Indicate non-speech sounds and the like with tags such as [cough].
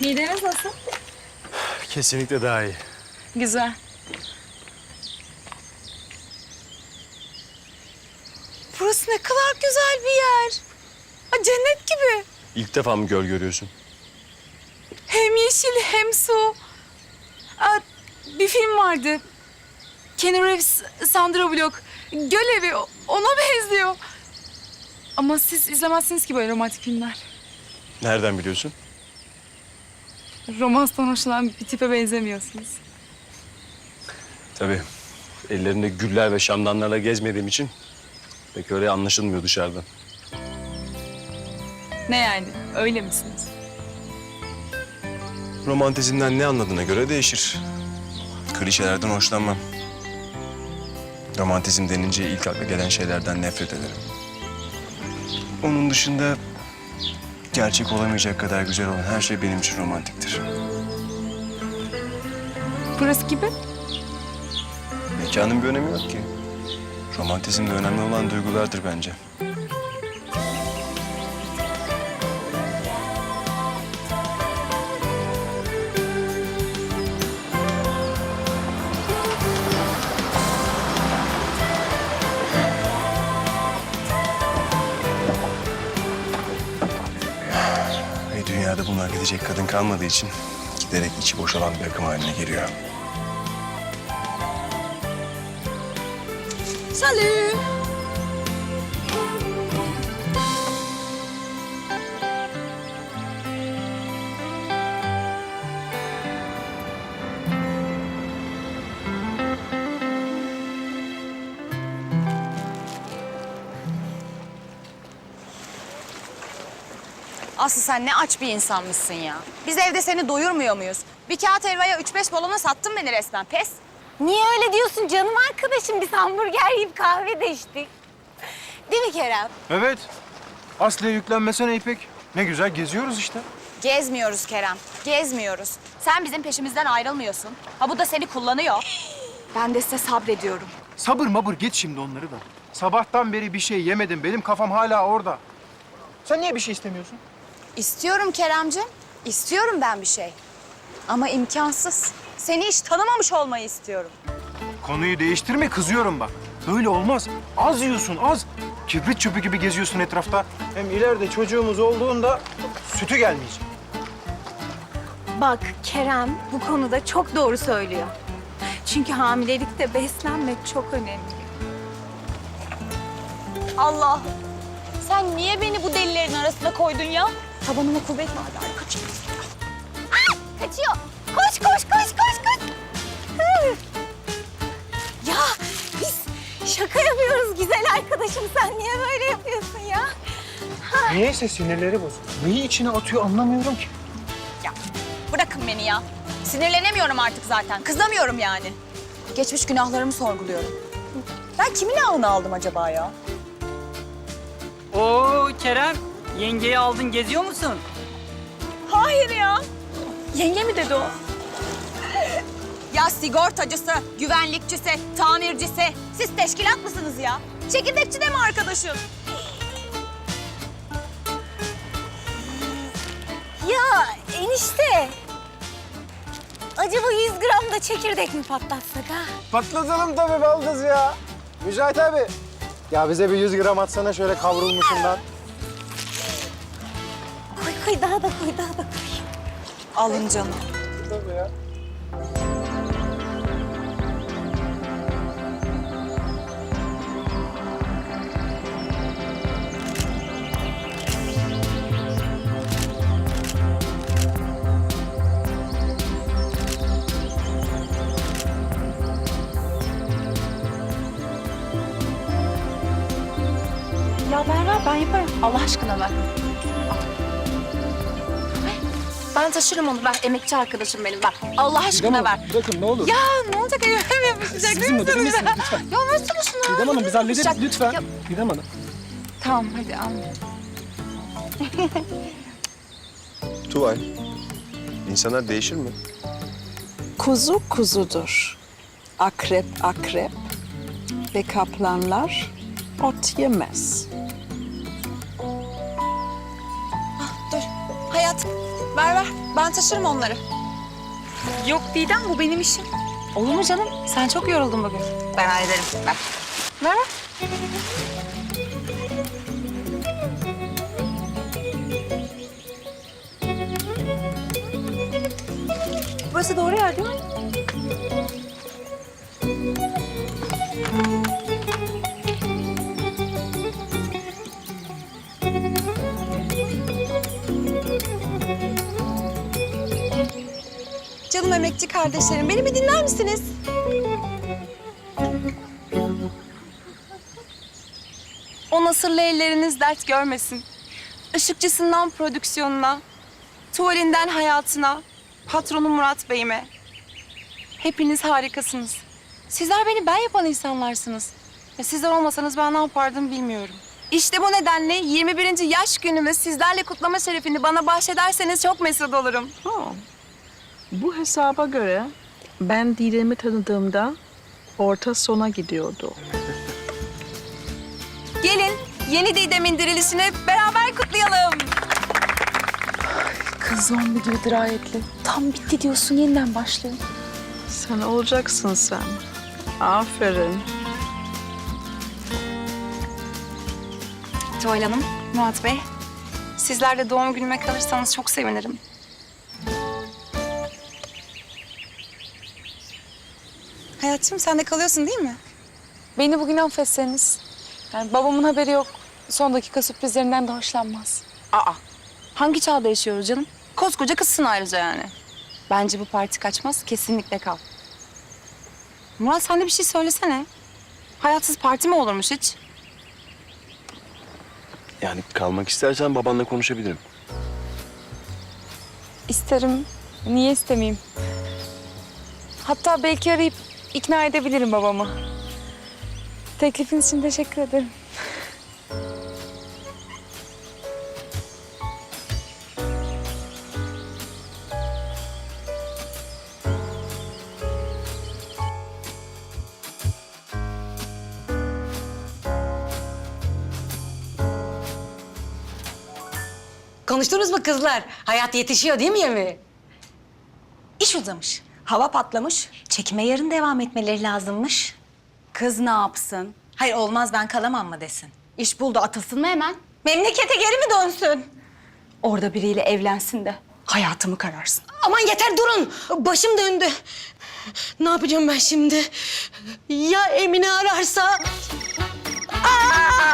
Mideniz nasıl? Kesinlikle daha iyi. Güzel. Burası ne kadar güzel bir yer. Ha, cennet gibi. İlk defa mı göl görüyorsun? Hem yeşil hem su. Aa, bir film vardı. Keanu Reeves, Sandra Bullock. Göl evi ona benziyor. Ama siz izlemezsiniz ki böyle romantik filmler. Nereden biliyorsun? Romanstan hoşlanan bir tipe benzemiyorsunuz. Tabii. Ellerinde güller ve şamdanlarla gezmediğim için pek öyle anlaşılmıyor dışarıdan. Ne yani? Öyle misiniz? Romantizmden ne anladığına göre değişir. Klişelerden hoşlanmam. Romantizm denince ilk akla gelen şeylerden nefret ederim. Onun dışında gerçek olamayacak kadar güzel olan her şey benim için romantiktir. Burası gibi. Mekanın bir önemi yok ki. Romantizmde önemli olan duygulardır bence. Gidecek kadın kalmadığı için giderek içi boşalan bir akım haline geliyor. Salut. Aslı sen ne aç bir insanmışsın ya. Biz evde seni doyurmuyor muyuz? Bir kağıt helvaya üç beş balona sattın beni resmen. Pes. Niye öyle diyorsun canım arkadaşım? Biz hamburger yiyip kahve de içtik. Değil mi Kerem? Evet. Aslı'ya yüklenmesene İpek. Ne güzel geziyoruz işte. Gezmiyoruz Kerem. Gezmiyoruz. Sen bizim peşimizden ayrılmıyorsun. Ha bu da seni kullanıyor. Ben de size sabrediyorum. Sabır mabır geç şimdi onları da. Sabahtan beri bir şey yemedim. Benim kafam hala orada. Sen niye bir şey istemiyorsun? İstiyorum Keremcim. İstiyorum ben bir şey. Ama imkansız. Seni hiç tanımamış olmayı istiyorum. Konuyu değiştirme kızıyorum bak. Böyle olmaz. Az yiyorsun az. Kibrit çöpü gibi geziyorsun etrafta. Hem ileride çocuğumuz olduğunda sütü gelmeyecek. Bak Kerem bu konuda çok doğru söylüyor. Çünkü hamilelikte beslenmek çok önemli. Allah. Sen niye beni bu delilerin arasına koydun ya? Tabanıma kuvvet var galiba. Kaçın. Kaçıyor. Koş koş koş koş koş. Hı. ya biz şaka yapıyoruz güzel arkadaşım. Sen niye böyle yapıyorsun ya? Niyeyse sinirleri bozuk. Neyi içine atıyor anlamıyorum ki. Ya bırakın beni ya. Sinirlenemiyorum artık zaten. Kızamıyorum yani. Geçmiş günahlarımı sorguluyorum. Ben kimin ağını aldım acaba ya? Oo Kerem, yengeyi aldın geziyor musun? Hayır ya. Yenge mi dedi o? Ya sigortacısı, güvenlikçisi, tamircisi. Siz teşkilat mısınız ya? Çekirdekçi de mi arkadaşım? Ya enişte. Acaba 100 gram da çekirdek mi patlatsak ha? Patlatalım tabii baldız ya. Mücahit abi. Ya bize bir 100 gram atsana şöyle kavrulmuşundan. Koy daha da koy daha da koy. Alın canım. Tabii ya. Ya ver ben yaparım. Allah aşkına ver. Ben taşırım onu ver. Emekçi arkadaşım benim ver. Allah aşkına ver. Bırakın ne olur. Ya ne olacak elime [laughs] yapışacak? Bizim mi? Bizim misin? Lütfen. Ya versene şunu. Didem Hanım biz hallederiz lütfen. Ya- Didem Hanım. Tamam hadi al. [laughs] Tuval, insanlar değişir mi? Kuzu kuzudur. Akrep akrep ve kaplanlar ot yemez. Dur. Hayat Ver ver. Ben taşırım onları. Yok Didem bu benim işim. Olur mu canım? Sen çok yoruldun bugün. Ben hallederim. Ver. Ver ver. Burası doğru yer değil mi? Kardeşlerim beni bir dinler misiniz? O nasırlı elleriniz dert görmesin. Işıkçısından prodüksiyonuna, tuvalinden hayatına, patronu Murat Bey'ime. Hepiniz harikasınız. Sizler beni ben yapan insanlarsınız. Ve sizler olmasanız ben ne yapardım bilmiyorum. İşte bu nedenle 21. yaş günümü sizlerle kutlama şerefini bana bahşederseniz çok mesut olurum. Ha. Bu hesaba göre ben Didem'i tanıdığımda orta sona gidiyordu. Gelin yeni Didem'in dirilişini beraber kutlayalım. Kız zombi gibi dirayetli. Tam bitti diyorsun yeniden başlıyor. Sen olacaksın sen. Aferin. Tuval Hanım, Murat Bey. Sizler de doğum günüme kalırsanız çok sevinirim. Hayatım sen de kalıyorsun değil mi? Beni bugün affetseniz. Yani babamın haberi yok. Son dakika sürprizlerinden de hoşlanmaz. Aa, hangi çağda yaşıyoruz canım? Koskoca kızsın ayrıca yani. Bence bu parti kaçmaz, kesinlikle kal. Murat sen de bir şey söylesene. Hayatsız parti mi olurmuş hiç? Yani kalmak istersen babanla konuşabilirim. İsterim. Niye istemeyeyim? Hatta belki arayıp ikna edebilirim babamı. Teklifiniz için teşekkür ederim. Konuştunuz mu kızlar? Hayat yetişiyor değil mi yemeğe? İş uzamış. Hava patlamış. Çekime yarın devam etmeleri lazımmış. Kız ne yapsın? Hayır olmaz ben kalamam mı desin. İş buldu atılsın mı hemen? Memlekete geri mi dönsün? Orada biriyle evlensin de hayatımı kararsın. Aman yeter durun. Başım döndü. Ne yapacağım ben şimdi? Ya Emine ararsa? Aa!